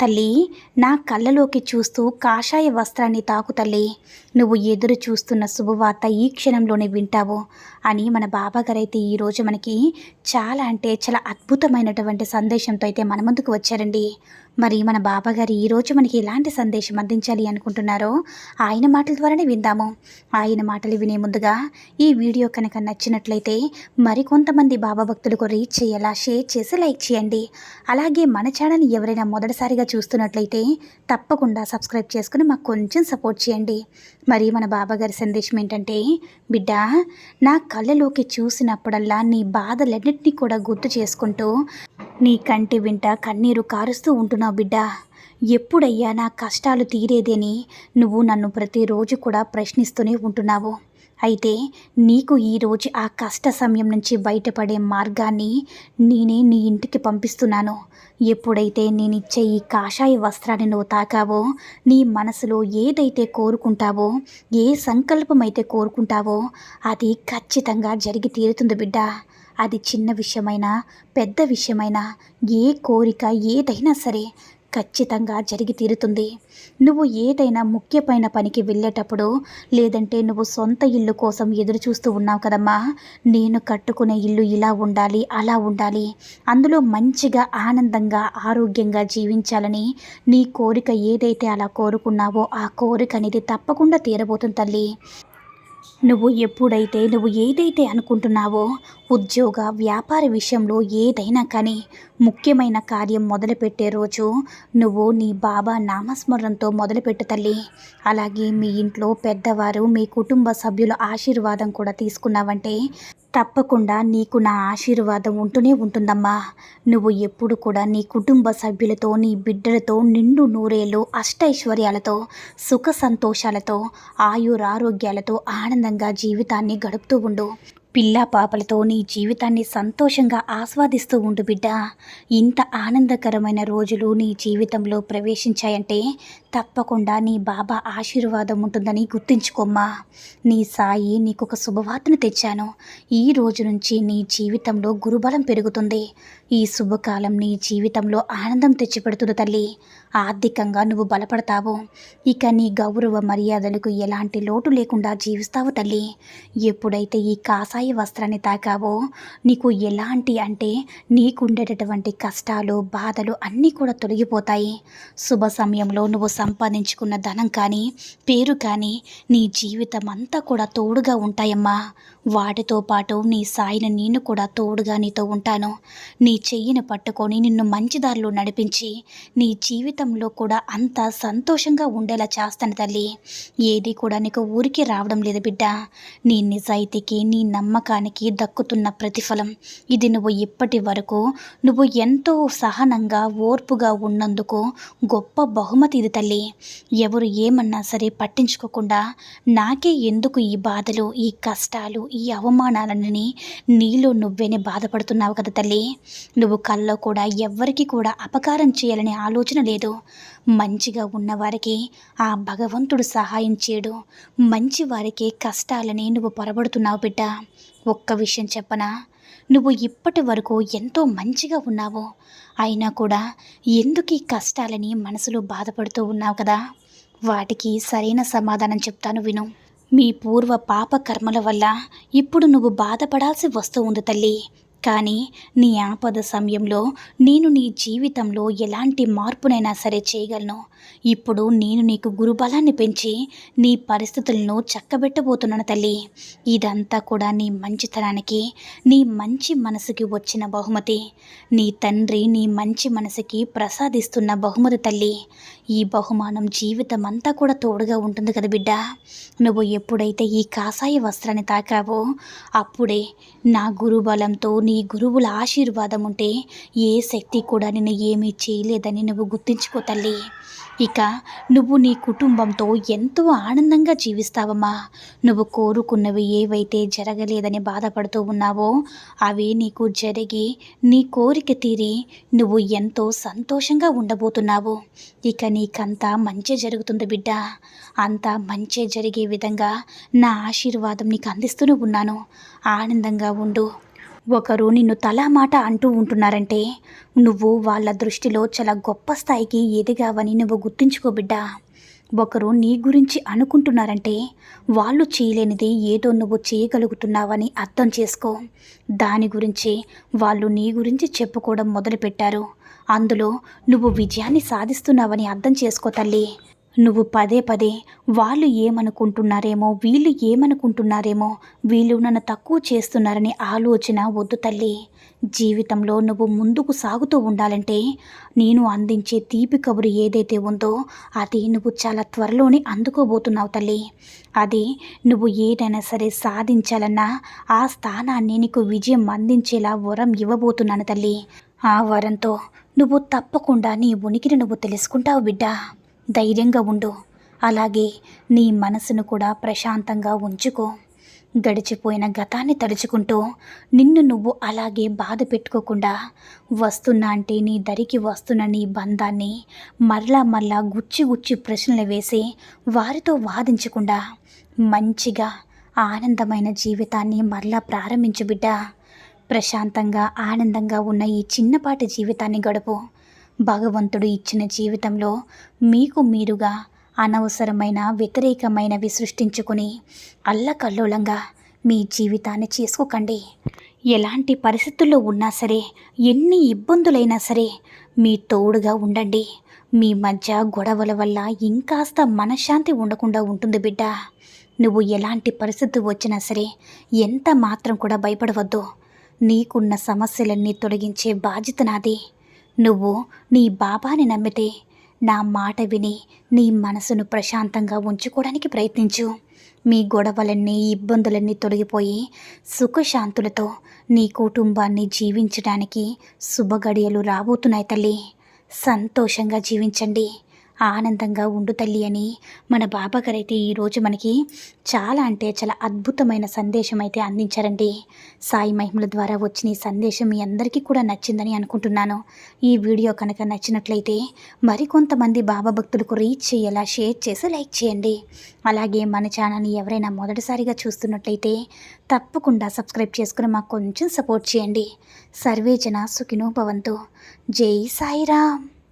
తల్లి నా కళ్ళలోకి చూస్తూ కాషాయ వస్త్రాన్ని తాకు తల్లి. నువ్వు ఎదురు చూస్తున్న శుభవార్త ఈ క్షణంలోనే వింటావు అని మన బాబాగారైతే ఈరోజు మనకి చాలా అంటే చాలా అద్భుతమైనటువంటి సందేశంతో అయితే మన ముందుకు వచ్చారండి. మరి మన బాబాగారు ఈరోజు మనకి ఎలాంటి సందేశం అందించాలి అనుకుంటున్నారో ఆయన మాటల ద్వారానే విందాము. ఆయన మాటలు వినే ముందుగా ఈ వీడియో కనుక నచ్చినట్లయితే మరికొంతమంది బాబా భక్తులకు రీచ్ చేయాలా షేర్ చేసి లైక్ చేయండి. అలాగే మన ఛానల్ ఎవరైనా మొదటిసారిగా చూస్తున్నట్లయితే తప్పకుండా సబ్స్క్రైబ్ చేసుకుని మాకు కొంచెం సపోర్ట్ చేయండి. మరి మన బాబాగారి సందేశం ఏంటంటే బిడ్డ నా కళ్ళలోకి చూసినప్పుడల్లా నీ బాధలన్నింటినీ కూడా గుర్తు చేసుకుంటూ నీ కంటి వింట కన్నీరు కారుస్తూ ఉంటున్నావు బిడ్డ. ఎప్పుడయ్యా నా కష్టాలు తీరేదని నువ్వు నన్ను ప్రతిరోజు కూడా ప్రశ్నిస్తూనే ఉంటున్నావు. అయితే నీకు ఈరోజు ఆ కష్ట సమయం నుంచి బయటపడే మార్గాన్ని నేనే నీ ఇంటికి పంపిస్తున్నాను. ఎప్పుడైతే నేను ఇచ్చే ఈ కాషాయ వస్త్రాన్ని నువ్వు తాకావో నీ మనసులో ఏదైతే కోరుకుంటావో ఏ సంకల్పం అయితే కోరుకుంటావో అది ఖచ్చితంగా జరిగి తీరుతుంది బిడ్డ. అది చిన్న విషయమైనా పెద్ద విషయమైనా ఏ కోరిక ఏదైనా సరే ఖచ్చితంగా జరిగి తీరుతుంది. నువ్వు ఏదైనా ముఖ్యమైన పనికి వెళ్ళేటప్పుడు లేదంటే నువ్వు సొంత ఇల్లు కోసం ఎదురు చూస్తూ ఉన్నావు కదమ్మా. నేను కట్టుకునే ఇల్లు ఇలా ఉండాలి అలా ఉండాలి. అందులో మంచిగా ఆనందంగా ఆరోగ్యంగా జీవించాలని నీ కోరిక ఏదైతే అలా కోరుకున్నావో ఆ కోరిక అనేది తప్పకుండా తీరబోతుంది తల్లి. నువ్వు ఎప్పుడైతే నువ్వు ఏదైతే అనుకుంటున్నావో ఉద్యోగ వ్యాపార విషయంలో ఏదైనా కానీ ముఖ్యమైన కార్యం మొదలుపెట్టే రోజు నువ్వు నీ బాబా నామస్మరణతో మొదలుపెట్టు తల్లి. అలాగే మీ ఇంట్లో పెద్దవారు మీ కుటుంబ సభ్యుల ఆశీర్వాదం కూడా తీసుకున్నావంటే తప్పకుండా నీకు నా ఆశీర్వాదం ఉంటూనే ఉంటుందమ్మా. నువ్వు ఎప్పుడు కూడా నీ కుటుంబ సభ్యులతో నీ బిడ్డలతో నిండు నూరేళ్ళు అష్టైశ్వర్యాలతో సుఖ సంతోషాలతో ఆయురారోగ్యాలతో ఆనందంగా జీవితాన్ని గడుపుతూ ఉండు. పిల్లా పాపలతో నీ జీవితాన్ని సంతోషంగా ఆస్వాదిస్తూ ఉండు బిడ్డ. ఇంత ఆనందకరమైన రోజులు నీ జీవితంలో ప్రవేశించాయంటే తప్పకుండా నీ బాబా ఆశీర్వాదం ఉంటుందని గుర్తుంచుకోమ్మా. నీ సాయి నీకు ఒక శుభవార్తను తెచ్చాను. ఈ రోజు నుంచి నీ జీవితంలో గురుబలం పెరుగుతుంది. ఈ శుభకాలం నీ జీవితంలో ఆనందం తెచ్చిపెడుతుంది తల్లి. ఆర్థికంగా నువ్వు బలపడతావు. ఇక నీ గౌరవ మర్యాదలకు ఎలాంటి లోటు లేకుండా జీవిస్తావు తల్లి. ఎప్పుడైతే ఈ కాషాయ వస్త్రాన్ని తాకావో నీకు ఎలాంటి అంటే నీకుండేటటువంటి కష్టాలు బాధలు అన్నీ కూడా తొలగిపోతాయి. శుభ సమయంలో నువ్వు సంపాదించుకున్న ధనం కానీ పేరు కానీ నీ జీవితం అంతా కూడా తోడుగా ఉంటాయమ్మా. వాటితో పాటు నీ సాయిని నేను కూడా తోడుగా నీతో ఉంటాను. నీ చెయ్యిని పట్టుకొని నిన్ను మంచి దారిలో నడిపించి నీ జీవితంలో కూడా అంత సంతోషంగా ఉండేలా చేస్తాను తల్లి. ఏది కూడా నీకు ఊరికి రావడం లేదు బిడ్డ. నీ నిజాయితీకి నీ నమ్మకానికి దక్కుతున్న ప్రతిఫలం. ఇది నువ్వు ఇప్పటి వరకు నువ్వు ఎంతో సహనంగా ఓర్పుగా ఉన్నందుకు గొప్ప బహుమతి ఇది తల్లి. ఎవరు ఏమన్నా సరే పట్టించుకోకుండా నాకే ఎందుకు ఈ బాధలు ఈ కష్టాలు ఈ అవమానాలన్నీ నీలో నువ్వేనే బాధపడుతున్నావు కదా తల్లి. నువ్వు కల్లో కూడా ఎవ్వరికి కూడా అపకారం చేయాలనే ఆలోచన లేదు. మంచిగా ఉన్నవారికి ఆ భగవంతుడు సహాయం చేయడు మంచి వారికి కష్టాలని నువ్వు పొరబడుతున్నావు బిడ్డ. ఒక్క విషయం చెప్పనా? నువ్వు ఇప్పటి వరకు ఎంతో మంచిగా ఉన్నావు. అయినా కూడా ఎందుకు ఈ కష్టాలని మనసులో బాధపడుతూ ఉన్నావు కదా? వాటికి సరైన సమాధానం చెప్తాను విను. మీ పూర్వ పాప కర్మల వల్ల ఇప్పుడు నువ్వు బాధపడాల్సి వస్తూ ఉంది తల్లి. కానీ నీ ఆపద సమయంలో నేను నీ జీవితంలో ఎలాంటి మార్పునైనా సరే చేయగలను. ఇప్పుడు నేను నీకు గురుబలాన్ని పెంచి నీ పరిస్థితులను చక్కబెట్టబోతున్నాను తల్లి. ఇదంతా కూడా నీ మంచితనానికి నీ మంచి మనసుకి వచ్చిన బహుమతి. నీ తండ్రి నీ మంచి మనసుకి ప్రసాదిస్తున్న బహుమతి తల్లి. ఈ బహుమానం జీవితం అంతా కూడా తోడుగా ఉంటుంది కదా బిడ్డ. నువ్వు ఎప్పుడైతే ఈ కాషాయ వస్త్రాన్ని తాకావో అప్పుడే నా గురుబలంతో నీ గురువుల ఆశీర్వాదం ఉంటే ఏ శక్తి కూడా నిన్ను ఏమీ చేయలేదని నువ్వు గుర్తించుకో తల్లి. ఇక నువ్వు నీ కుటుంబంతో ఎంతో ఆనందంగా జీవిస్తావమ్మా. నువ్వు కోరుకున్నవి ఏవైతే జరగలేదని బాధపడుతూ ఉన్నావో అవి నీకు జరిగి నీ కోరిక తీరి నువ్వు ఎంతో సంతోషంగా ఉండబోతున్నావు. ఇక నీకంతా మంచి జరుగుతుంది బిడ్డ. అంతా మంచి జరిగే విధంగా నా ఆశీర్వాదం నీకు అందిస్తూనే ఉన్నాను. ఆనందంగా ఉండు. ఒకరు నిన్ను తలా మాట అంటూ ఉంటున్నారంటే నువ్వు వాళ్ళ దృష్టిలో చాలా గొప్ప స్థాయికి ఎదిగావని నువ్వు గుర్తుంచుకో బిడ్డా. ఒకరు నీ గురించి అనుకుంటున్నారంటే వాళ్ళు చేయలేనిది ఏదో నువ్వు చేయగలుగుతున్నావని అర్థం చేసుకో. దాని గురించి వాళ్ళు నీ గురించి చెప్పుకోవడం మొదలుపెట్టారు. అందులో నువ్వు విజయాన్ని సాధిస్తున్నావని అర్థం చేసుకో తల్లి. నువ్వు పదే పదే వాళ్ళు ఏమనుకుంటున్నారేమో వీళ్ళు ఏమనుకుంటున్నారేమో వీళ్ళు నన్ను తక్కువ చేస్తున్నారని ఆలోచన వద్దు తల్లి. జీవితంలో నువ్వు ముందుకు సాగుతూ ఉండాలంటే నేను అందించే తీపి కబురు ఏదైతే ఉందో అది నువ్వు చాలా త్వరలోనే అందుకోబోతున్నావు తల్లి. అది నువ్వు ఏదైనా సరే సాధించాలన్నా ఆ స్థానాన్ని నీకు విజయం అందించేలా వరం ఇవ్వబోతున్నాను తల్లి. ఆ వరంతో నువ్వు తప్పకుండా నీ ఉనికిని నువ్వు తెలుసుకుంటావు బిడ్డా. ధైర్యంగా ఉండు. అలాగే నీ మనసును కూడా ప్రశాంతంగా ఉంచుకో. గడిచిపోయిన గతాన్ని తలుచుకుంటూ నిన్ను నువ్వు అలాగే బాధ పెట్టుకోకుండా వస్తున్నా అంటే నీ దరికి వస్తున్న నీ బంధాన్ని మరలా మరలా గుచ్చి గుచ్చి ప్రశ్నలు వేసి వారితో వాదించకుండా మంచిగా ఆనందమైన జీవితాన్ని మరలా ప్రారంభించు బిడ్డ. ప్రశాంతంగా ఆనందంగా ఉన్న ఈ చిన్నపాటి జీవితాన్ని గడుపు. భగవంతుడు ఇచ్చిన జీవితంలో మీకు మీరుగా అనవసరమైన వ్యతిరేకమైనవి సృష్టించుకుని అల్లకల్లోలంగా మీ జీవితాన్ని చేసుకోకండి. ఎలాంటి పరిస్థితుల్లో ఉన్నా సరే ఎన్ని ఇబ్బందులైనా సరే మీ తోడుగా ఉండండి. మీ మధ్య గొడవల వల్ల ఇంకాస్త మనశ్శాంతి ఉండకుండా ఉంటుంది బిడ్డ. నువ్వు ఎలాంటి పరిస్థితి వచ్చినా సరే ఎంత మాత్రం కూడా భయపడవద్దు. నీకున్న సమస్యలన్నీ తొలగించే బాధ్యత నాది. నువ్వు నీ బాబాని నమ్మితే నా మాట విని నీ మనసును ప్రశాంతంగా ఉంచుకోవడానికి ప్రయత్నించు. మీ గొడవలన్నీ ఇబ్బందులన్నీ తొలగిపోయి సుఖశాంతులతో నీ కుటుంబాన్ని జీవించడానికి శుభగడియలు రాబోతున్నాయి తల్లి. సంతోషంగా జీవించండి. ఆనందంగా ఉండు తల్లి అని మన బాబాగారైతే అయితే ఈరోజు మనకి చాలా అంటే చాలా అద్భుతమైన సందేశం అయితే అందించారండి. సాయి మహిమల ద్వారా వచ్చిన ఈ సందేశం మీ అందరికీ కూడా నచ్చిందని అనుకుంటున్నాను. ఈ వీడియో కనుక నచ్చినట్లయితే మరికొంతమంది బాబా భక్తులకు రీచ్ చేయేలా షేర్ చేసి లైక్ చేయండి. అలాగే మన ఛానల్ని ఎవరైనా మొదటిసారిగా చూస్తున్నట్లయితే తప్పకుండా సబ్స్క్రైబ్ చేసుకుని మాకు కొంచెం సపోర్ట్ చేయండి. సర్వేజన సుఖినో భవంతు. జై సాయిరామ్.